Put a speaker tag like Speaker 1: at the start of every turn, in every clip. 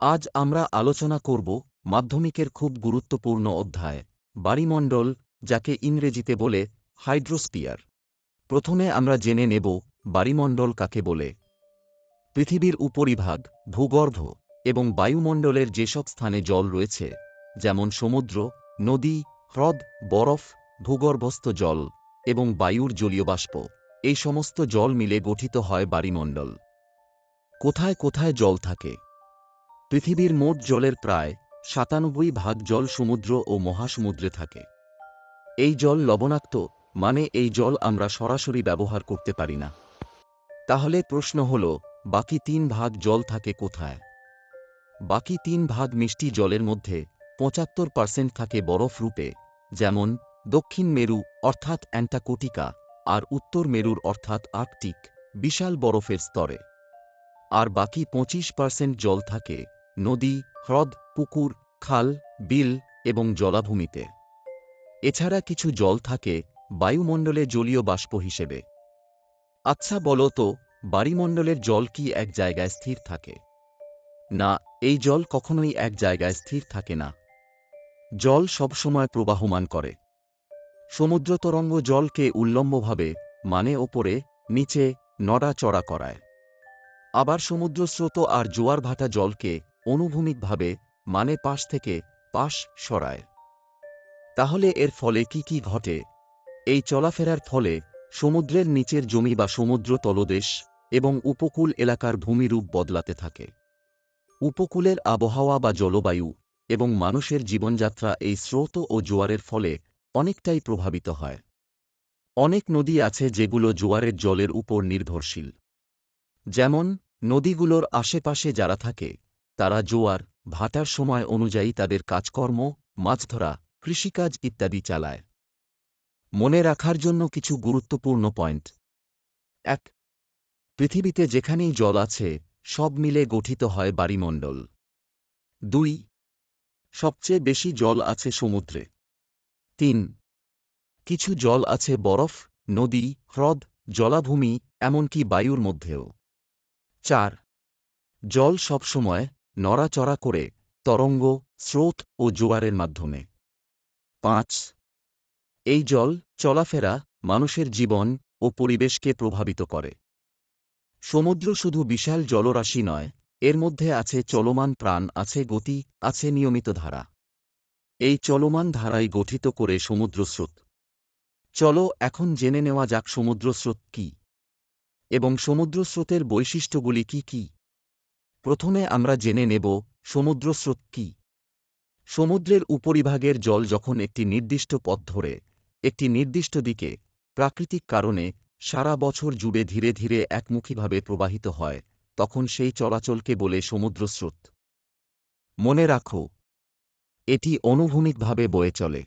Speaker 1: আজ আমরা আলোচনা করব মাধ্যমিকের খুব গুরুত্বপূর্ণ অধ্যায় বাড়িমণ্ডল যাকে ইংরেজিতে বলে হাইড্রোস্পিয়ার প্রথমে আমরা জেনে নেব বাড়িমণ্ডল কাকে বলে। পৃথিবীর উপরিভাগ, ভূগর্ভ এবং বায়ুমণ্ডলের যেসব স্থানে জল রয়েছে, যেমন সমুদ্র, নদী, হ্রদ, বরফ, ভূগর্ভস্থ জল এবং বায়ুর জলীয় বাষ্প, এই সমস্ত জল মিলে গঠিত হয় বাড়িমণ্ডল কোথায় কোথায় জল থাকে? পৃথিবীর মোট জলের প্রায় সাতানব্বই ভাগ জল সমুদ্র ও মহাসমুদ্রে থাকে। এই জল লবণাক্ত মানে এই জল আমরা সরাসরি ব্যবহার করতে পারি না। তাহলে প্রশ্ন হল, বাকি তিন ভাগ জল থাকে কোথায়? বাকি তিন ভাগ মিষ্টি জলের মধ্যে পঁচাত্তর পার্সেন্ট থাকে বরফ রূপে, যেমন দক্ষিণ মেরু অর্থাৎ অ্যান্টাকোটিকা আর উত্তর মেরুর অর্থাৎ আর্কটিক, বিশাল বরফের স্তরে। আর বাকি পঁচিশ পার্সেন্ট জল থাকে নদী, হ্রদ, পুকুর, খাল, বিল এবং জলাভূমিতে। এছাড়া কিছু জল থাকে বায়ুমণ্ডলে জলীয় বাষ্প হিসেবে। আচ্ছা বলো তো বাড়িমণ্ডলের জল কি এক জায়গায় স্থির থাকে? না, এই জল কখনোই এক জায়গায় স্থির থাকে না। জল সবসময় প্রবাহমান করে। সমুদ্র তরঙ্গ জলকে উল্লম্বভাবে মানে ওপরে, নিচে নড়াচড়া করায়। আবার সমুদ্র স্রোত আর জোয়ার ভাটা জলকে অনুভূমিকভাবে মানে পাশ থেকে পাশ সরায়। তাহলে এর ফলে কি কি ঘটে? এই চলাফেরার ফলে সমুদ্রের নিচের জমি বা সমুদ্র তলদেশ এবং উপকূল এলাকার ভূমিরূপ বদলাতে থাকে। উপকূলের আবহাওয়া বা জলবায়ু এবং মানুষের জীবনযাত্রা এই স্রোত ও জোয়ারের ফলে অনেকটাই প্রভাবিত হয়। অনেক নদী আছে যেগুলো জোয়ারের জলের উপর নির্ভরশীল। যেমন, নদীগুলোর আশেপাশে যারা থাকে তারা জোয়ার, ভাটার সময় অনুযায়ী তাদের কাজকর্ম মাছ ধরা কৃষিকাজ ইত্যাদি চালায়। মনে রাখার জন্য কিছু গুরুত্বপূর্ণ পয়েন্ট। এক, পৃথিবীতে যেখানেই জল আছে, সব মিলে গঠিত হয় বাড়িমণ্ডল। দুই, সবচেয়ে বেশি জল আছে সমুদ্রে। তিন, কিছু জল আছে বরফ, নদী, হ্রদ, জলাভূমি, এমনকি বায়ুর মধ্যেও। চার, জল সবসময় নড়াচড়া করে তরঙ্গ, স্রোত ও জোয়ারের মাধ্যমে। পাঁচ, এই জল চলাফেরা মানুষের জীবন ও পরিবেশকে প্রভাবিত করে। সমুদ্র শুধু বিশাল জলরাশি নয়, এর মধ্যে আছে চলমান প্রাণ, আছে গতি, আছে নিয়মিত ধারা। এই চলমান ধারাই গঠিত করে সমুদ্রস্রোত। চলো এখন জেনে নেওয়া যাক সমুদ্রস্রোত কি? এবং সমুদ্রস্রোতের বৈশিষ্ট্যগুলি কি কি? প্রথমে আমরা জেনে নেব, সমুদ্রস্রোত কি? সমুদ্রের উপরিভাগের জল যখন একটি নির্দিষ্ট পথ ধরে, একটি নির্দিষ্ট দিকে, প্রাকৃতিক কারণে, সারা বছর জুড়ে ধীরে ধীরে একমুখীভাবে প্রবাহিত হয়, তখন সেই চলাচলকে বলে সমুদ্রস্রোত। মনে রাখো, এটি অনুভূমিকভাবে বয়ে চলে।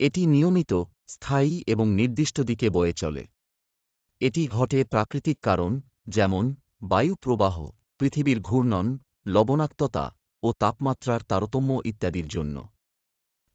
Speaker 1: এটি নিয়মিত, স্থায়ী এবং নির্দিষ্ট দিকে বয়ে চলে। এটি ঘটে প্রাকৃতিক কারণ, যেমন বায়ু প্রবাহ পৃথিবীর ঘূর্ণন, লবণাক্ততা ও তাপমাত্রার তারতম্য ইত্যাদির জন্য।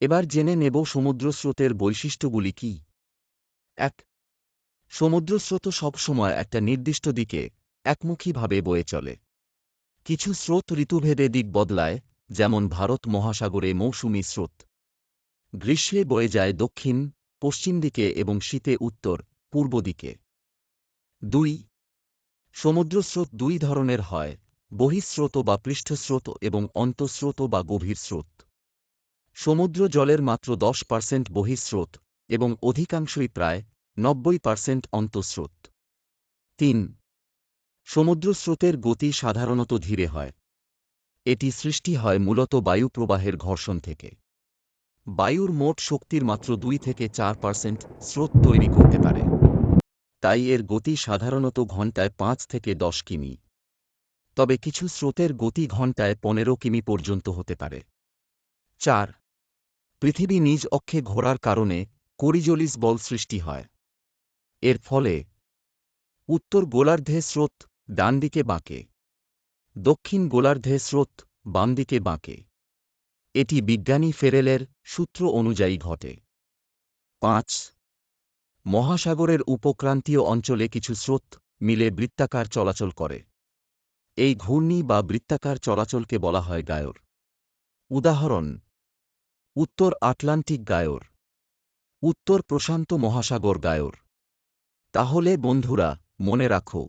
Speaker 1: এবার জেনে নেব সমুদ্রস্রোতের বৈশিষ্ট্যগুলি কি। এক, সমুদ্রস্রোত সবসময় একটা নির্দিষ্ট দিকে একমুখীভাবে বয়ে চলে। কিছু স্রোত ঋতুভেদে দিক বদলায়, যেমন ভারত মহাসাগরে মৌসুমি স্রোত। গ্রীষ্মে বয়ে যায় দক্ষিণ, পশ্চিম দিকে এবং শীতে উত্তর পূর্ব দিকে। দুই সমুদ্রস্রোত দুই ধরনের হয়, বহিঃস্রোত বা পৃষ্ঠস্রোত এবং অন্তঃস্রোত বা গভীর স্রোত। সমুদ্র জলের মাত্র দশ পার্সেন্ট বহিঃস্রোত এবং অধিকাংশই প্রায় নব্বই পার্সেন্ট অন্তঃস্রোত। তিন, সমুদ্রস্রোতের গতি সাধারণত ধীরে হয়। এটি সৃষ্টি হয় মূলত বায়ু প্রবাহের ঘর্ষণ থেকে। বায়ুর মোট শক্তির মাত্র দুই থেকে চার পার্সেন্ট স্রোত তৈরি করতে পারে। তাই এর গতি সাধারণত ঘণ্টায় পাঁচ থেকে দশ কিমি। তবে কিছু স্রোতের গতি ঘণ্টায় পনেরো কিমি পর্যন্ত হতে পারে। চার। পৃথিবী নিজ অক্ষে ঘোরার কারণে কোরিজোলিস বল সৃষ্টি হয়। এর ফলে উত্তর গোলার্ধে স্রোত ডান দিকে বাঁকে। দক্ষিণ গোলার্ধে স্রোত বাম দিকে বাঁকে। এটি বিজ্ঞানী ফেরেলের সূত্র অনুযায়ী ঘটে। পাঁচ। মহাসাগরের উপক্রান্তীয় অঞ্চলে কিছু স্রোত মিলে বৃত্তাকার চলাচল করে। এই ঘূর্ণি বা বৃত্তাকার চলাচলকে বলা হয় গায়র। উদাহরণ, উত্তর আটলান্টিক গায়র, উত্তর প্রশান্ত মহাসাগর গায়র। তাহলে বন্ধুরা, মনে রাখো,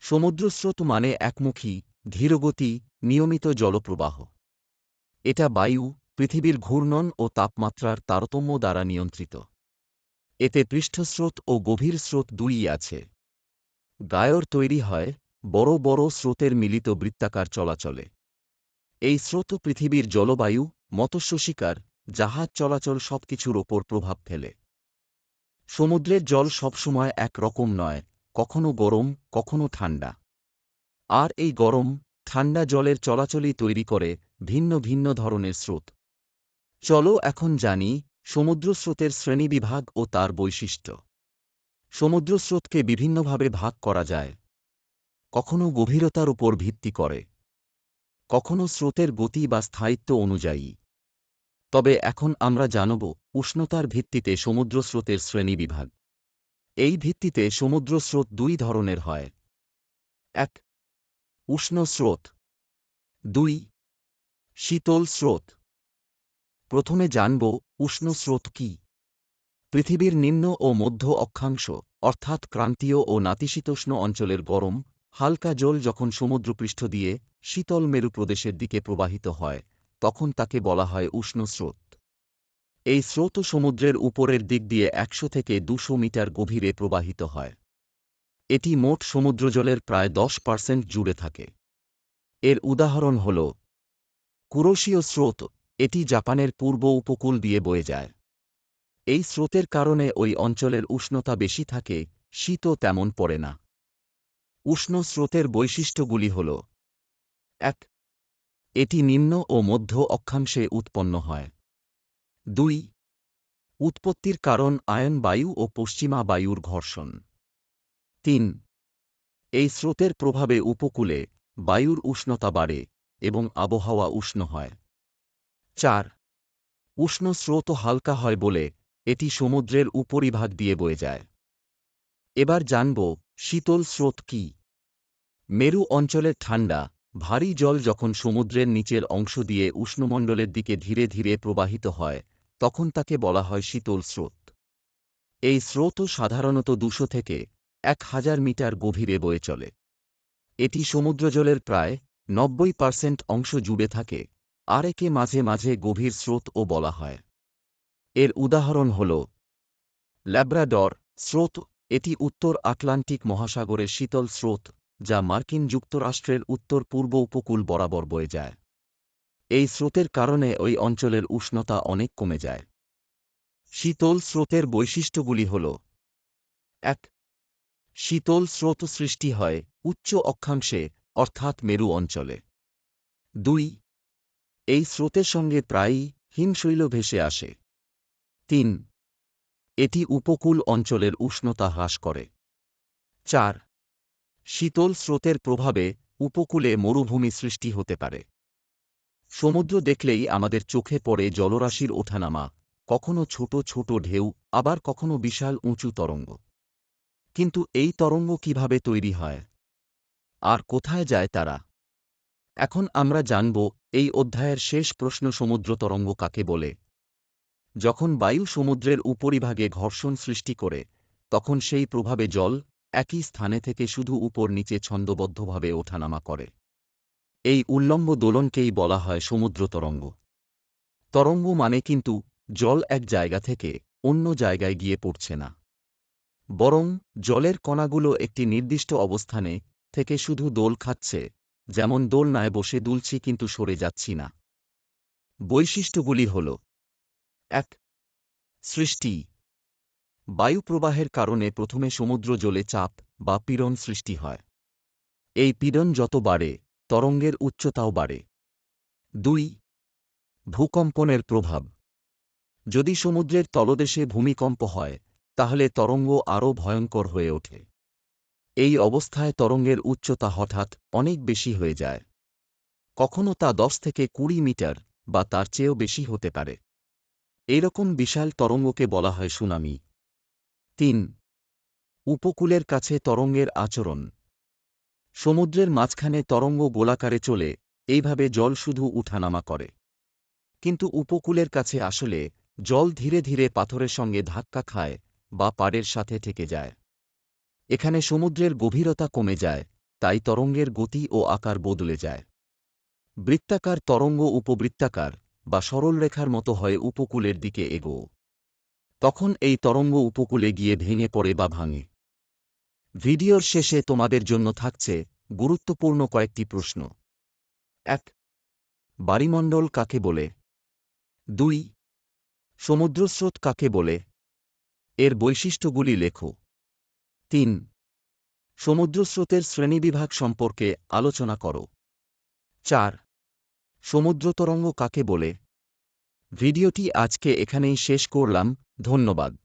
Speaker 1: সমুদ্রস্রোত মানে একমুখী, ধীরগতি, নিয়মিত জলপ্রবাহ। এটা বায়ু, পৃথিবীর ঘূর্ণন ও তাপমাত্রার তারতম্য দ্বারা নিয়ন্ত্রিত। এতে পৃষ্ঠস্রোত ও গভীর স্রোত দুইই আছে। গায়র তৈরি হয় বড় বড় স্রোতের মিলিত বৃত্তাকার চলাচলে। এই স্রোত পৃথিবীর জলবায়ু, মৎস্য শিকার, জাহাজ চলাচল সবকিছুর ওপর প্রভাব ফেলে। সমুদ্রের জল সবসময় এক রকম নয়, কখনো গরম, কখনো ঠান্ডা। আর এই গরম, ঠান্ডা জলের চলাচলই তৈরি করে ভিন্ন ভিন্ন ধরনের স্রোত। চলো এখন জানি সমুদ্রস্রোতের শ্রেণীবিভাগ ও তার বৈশিষ্ট্য। সমুদ্রস্রোতকে বিভিন্নভাবে ভাগ করা যায়। কখনো গভীরতার উপর ভিত্তি করে। কখনো স্রোতের গতি বা স্থায়িত্ব অনুযায়ী। তবে এখন আমরা জানব উষ্ণতার ভিত্তিতে সমুদ্রস্রোতের শ্রেণীবিভাগ। এই ভিত্তিতে সমুদ্রস্রোত দুই ধরনের হয়। এক উষ্ণ স্রোত দুই, শীতল স্রোত। প্রথমে জানব উষ্ণ স্রোত কি। পৃথিবীর নিম্ন ও মধ্য অক্ষাংশ, অর্থাৎ ক্রান্তীয় ও নাতিশীতোষ্ণ অঞ্চলের গরম, হালকা জল যখন সমুদ্রপৃষ্ঠ দিয়ে শীতল মেরু প্রদেশের দিকে প্রবাহিত হয়, তখন তাকে বলা হয় উষ্ণ স্রোত। এই স্রোত সমুদ্রের উপরের দিক দিয়ে একশো থেকে দুশো মিটার গভীরে প্রবাহিত হয়। এটি মোট সমুদ্রজলের প্রায় দশ পার্সেন্ট জুড়ে থাকে। এর উদাহরণ হল, কুরোশীয় স্রোত এটি জাপানের পূর্ব উপকূল দিয়ে বয়ে যায়। এই স্রোতের কারণে ওই অঞ্চলের উষ্ণতা বেশি থাকে, শীতও তেমন পড়ে না। উষ্ণ স্রোতের বৈশিষ্ট্যগুলি হল এক, এটি নিম্ন ও মধ্য অক্ষাংশে উৎপন্ন হয়। দুই, উৎপত্তির কারণ আয়ন বায়ু ও পশ্চিমা বায়ুর ঘর্ষণ। তিন, এই স্রোতের প্রভাবে উপকূলে বায়ুর উষ্ণতা বাড়ে এবং আবহাওয়া উষ্ণ হয়। চার। উষ্ণ স্রোত হালকা হয় বলে এটি সমুদ্রের উপরিভাগ দিয়ে বয়ে যায়। এবার জানব শীতল স্রোত কি। মেরু অঞ্চলের ঠান্ডা, ভারী জল যখন সমুদ্রের নিচের অংশ দিয়ে উষ্ণমণ্ডলের দিকে ধীরে ধীরে প্রবাহিত হয়, তখন তাকে বলা হয় শীতল স্রোত। এই স্রোতও সাধারণত দুশো থেকে এক হাজার মিটার গভীরে বয়ে চলে। এটি সমুদ্রজলের প্রায় নব্বই পার্সেন্ট অংশ জুড়ে থাকে। আর একে মাঝে মাঝে গভীর স্রোতও বলা হয়। এর উদাহরণ হল, ল্যাব্রাডর স্রোত এটি উত্তর আটলান্টিক মহাসাগরের শীতল স্রোত, যা মার্কিন যুক্তরাষ্ট্রের উত্তর পূর্ব উপকূল বরাবর বয়ে যায়। এই স্রোতের কারণে ওই অঞ্চলের উষ্ণতা অনেক কমে যায়। শীতল স্রোতের বৈশিষ্ট্যগুলি হল, এক, শীতল স্রোত সৃষ্টি হয় উচ্চ অক্ষাংশে, অর্থাৎ মেরু অঞ্চলে। দুই এই স্রোতের সঙ্গে প্রায়ই হিমশৈল ভেসে আসে। তিন, এটি উপকূল অঞ্চলের উষ্ণতা হ্রাস করে। চার, শীতল স্রোতের প্রভাবে উপকূলে মরুভূমি সৃষ্টি হতে পারে। সমুদ্র দেখলেই আমাদের চোখে পড়ে জলরাশির ওঠানামা, কখনো ছোট ছোট ঢেউ, আবার কখনো বিশাল উঁচু তরঙ্গ। কিন্তু এই তরঙ্গ কীভাবে তৈরি হয়? আর কোথায় যায় তারা? এখন আমরা জানব, এই অধ্যায়ের শেষ প্রশ্ন সমুদ্র তরঙ্গ কাকে বলে? যখন বায়ু সমুদ্রের উপরিভাগে ঘর্ষণ সৃষ্টি করে, তখন সেই প্রভাবে জল একই স্থানে থেকে শুধু উপর নিচে ছন্দবদ্ধভাবে ওঠানামা করে। এই উল্লম্ব দোলনকেই বলা হয় সমুদ্র তরঙ্গ। তরঙ্গ মানে কিন্তু জল এক জায়গা থেকে অন্য জায়গায় গিয়ে পড়ছে না। বরং জলের কণাগুলো একটি নির্দিষ্ট অবস্থানে থেকে শুধু দোল খাচ্ছে যেমন দোলনায় বসে দুলছি কিন্তু সরে যাচ্ছি না। বৈশিষ্ট্যগুলি হল এক, সৃষ্টি। বায়ুপ্রবাহের কারণে প্রথমে সমুদ্র জলে চাপ বা পীড়ন সৃষ্টি হয়। এই পীড়ন যত বাড়ে, তরঙ্গের উচ্চতাও বাড়ে। দুই, ভূকম্পনের প্রভাব। যদি সমুদ্রের তলদেশে ভূমিকম্প হয়, তাহলে তরঙ্গ আরও ভয়ঙ্কর হয়ে ওঠে। এই অবস্থায় তরঙ্গের উচ্চতা হঠাৎ অনেক বেশি হয়ে যায়। কখনো তা দশ থেকে কুড়ি মিটার বা তার চেয়েও বেশি হতে পারে। এরকম বিশাল তরঙ্গকে বলা হয় সুনামি। তিন, উপকূলের কাছে তরঙ্গের আচরণ। সমুদ্রের মাঝখানে তরঙ্গ গোলাকারে চলে, এইভাবে জল শুধু উঠানামা করে। কিন্তু উপকূলের কাছে আসলে জল ধীরে ধীরে পাথরের সঙ্গে ধাক্কা খায় বা পাড়ের সাথে থেকে যায়। এখানে সমুদ্রের গভীরতা কমে যায়, তাই তরঙ্গের গতি ও আকার বদলে যায়। বৃত্তাকার তরঙ্গ উপবৃত্তাকার বা সরলরেখার মতো হয়ে উপকূলের দিকে এগো। তখন এই তরঙ্গ উপকূলে গিয়ে ভেঙে পড়ে বা ভাঙে। ভিডিওর শেষে তোমাদের জন্য থাকছে গুরুত্বপূর্ণ কয়েকটি প্রশ্ন। এক বাড়িমণ্ডল কাকে বলে? দুই, সমুদ্রস্রোত কাকে বলে? এর বৈশিষ্ট্যগুলি লেখো। তিন। সমুদ্রস্রোতের শ্রেণীবিভাগ সম্পর্কে আলোচনা করো। চার। সমুদ্রতরঙ্গ কাকে বলে? ভিডিওটি আজকে এখানেই শেষ করলাম, ধন্যবাদ।